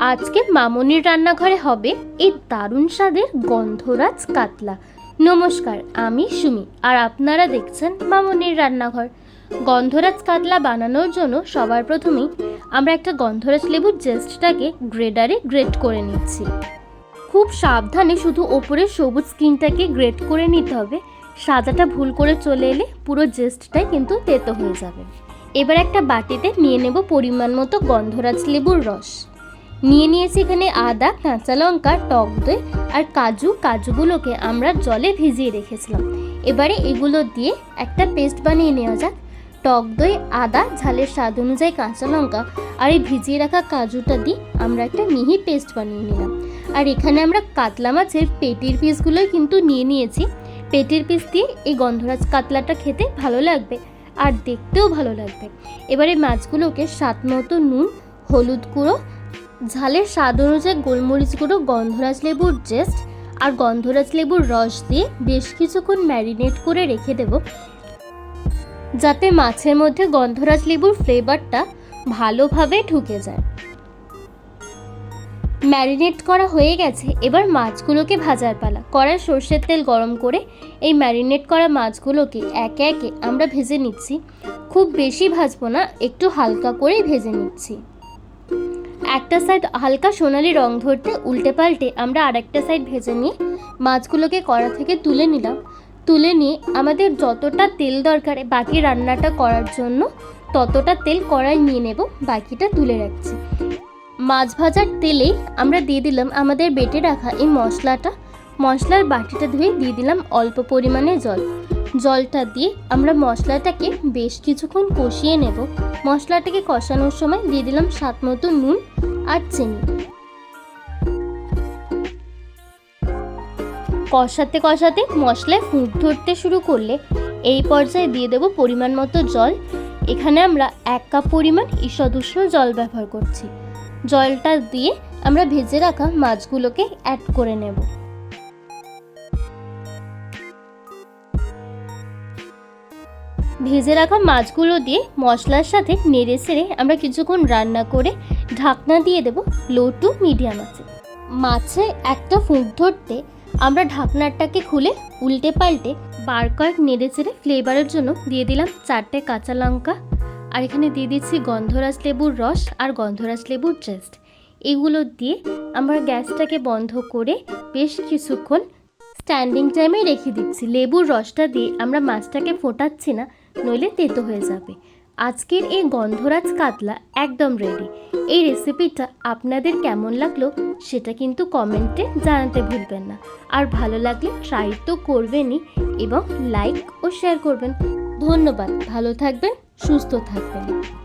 আজকে মামনির রান্নাঘরে হবে এই দারুণ স্বাদের গন্ধরাজ কাতলা। নমস্কার, আমি সুমি, আর আপনারা দেখছেন মামনির রান্নাঘর। গন্ধরাজ কাতলা বানানোর জন্য সবার প্রথমেই আমরা একটা গন্ধরাজ লেবুর জেস্টটাকে গ্রেডারে গ্রেট করে নিচ্ছি। খুব সাবধানে শুধু ওপরের সবুজ স্কিনটাকে গ্রেট করে নিতে হবে। সাদাটা ভুল করে চলে এলে পুরো জেস্টটাই কিন্তু তেতো হয়ে যাবে। এবার একটা বাটিতে নিয়ে নেব পরিমাণ মতো গন্ধরাজ লেবুর রস। নিয়ে নিয়েছি এখানে আদা, কাঁচা লঙ্কা, টক দই আর কাজু। কাজুগুলোকে আমরা জলে ভিজিয়ে রেখেছিলাম। এবারে এগুলো দিয়ে একটা পেস্ট বানিয়ে নেওয়া যাক। টক দই, আদা, ঝালের স্বাদ অনুযায়ী কাঁচা লঙ্কা আর এই ভিজিয়ে রাখা কাজুটা দিয়ে আমরা একটা মিহি পেস্ট বানিয়ে নিলাম। আর এখানে আমরা কাতলা মাছের পেটির পিসগুলোই কিন্তু নিয়ে নিয়েছি। পেটির পিস দিয়ে এই গন্ধরাজ কাতলাটা খেতে ভালো লাগবে আর দেখতেও ভালো লাগবে। এবারে মাছগুলোকে স্বাদ মতো নুন, হলুদ গুঁড়ো ঝালের স্বাদ অনুযায়ী গোলমরিচ গুঁড়ো, গন্ধরাজ লেবুর জেস্ট আর গন্ধরাজ লেবুর রস দিয়ে বেশ কিছুক্ষণ ম্যারিনেট করে রেখে দেব। যাতে মাছের মধ্যে গন্ধরাজ লেবুর ফ্লেভারটা ভালোভাবে ঢুকে যায়। ম্যারিনেট করা হয়ে গেছে, এবার মাছগুলোকে ভাজার পালা। কড়ায় সর্ষের তেল গরম করে এই ম্যারিনেট করা মাছগুলোকে একে একে আমরা ভেজে নিচ্ছি। খুব বেশি ভাজবো না, একটু হালকা করেই ভেজে নিচ্ছি। একটা সাইড হালকা সোনালি রং ধরতে উল্টে পাল্টে আমরা আরেকটা সাইড ভেজে নিয়ে মাছগুলোকে কড়া থেকে তুলে নিলাম। তুলে নিয়ে আমাদের যতটা তেল দরকার বাকি রান্নাটা করার জন্য ততটা তেল কড়াই নিয়ে নেব, বাকিটা তুলে রাখছি। মাছ ভাজার তেলেই আমরা দিয়ে দিলাম আমাদের বেটে রাখা এই মশলাটা। মশলার বাটিটা ধুয়ে দিয়ে দিলাম অল্প পরিমাণে জল। জলটা দিয়ে আমরা মশলাটাকে বেশ কিছুক্ষণ কষিয়ে নেব। মশলাটাকে কষানোর সময় দিয়ে দিলাম স্বাদ মতো নুন আর চিনি। কষাতে কষাতে মশলায় ফুট ধরতে শুরু করলে এই পর্যায়ে দিয়ে দেব পরিমাণ মতো জল। এখানে আমরা এক কাপ পরিমাণ ঈষদ উষ্ণ জল ব্যবহার করছি। জলটা দিয়ে আমরা ভেজে রাখা মাছগুলোকে অ্যাড করে নেব। ভেজে রাখা মাছগুলো দিয়ে মশলার সাথে নেড়ে সেড়ে আমরা কিছুক্ষণ রান্না করে ঢাকনা দিয়ে দেব লো টু মিডিয়াম আছে মাছে একটা ফুঁক ধরতে আমরা ঢাকনাটাকে খুলে উল্টে পাল্টে বার কয়েক নেড়ে চেড়ে ফ্লেভারের জন্য দিয়ে দিলাম চারটে কাঁচা লঙ্কা। আর এখানে দিয়ে দিচ্ছি গন্ধরাজ লেবুর রস আর গন্ধরাজ লেবুর জেস্ট এগুলো দিয়ে আমরা গ্যাসটাকে বন্ধ করে বেশ কিছুক্ষণ স্ট্যান্ডিং টাইমে রেখে দিচ্ছি। লেবুর রসটা দিয়ে আমরা মাছটাকে ফোটাচ্ছি না। নইলে তেতো হয়ে যাবে। আজকের এই গন্ধরাজ কাতলা একদম রেডি এই রেসিপিটা আপনাদের কেমন লাগল সেটা কিন্তু কমেন্টে জানাতে ভুলবেন না। আর ভালো লাগলে ট্রাই তো করবেনই এবং লাইক ও শেয়ার করবেন। ধন্যবাদ। ভালো থাকবেন, সুস্থ থাকবেন।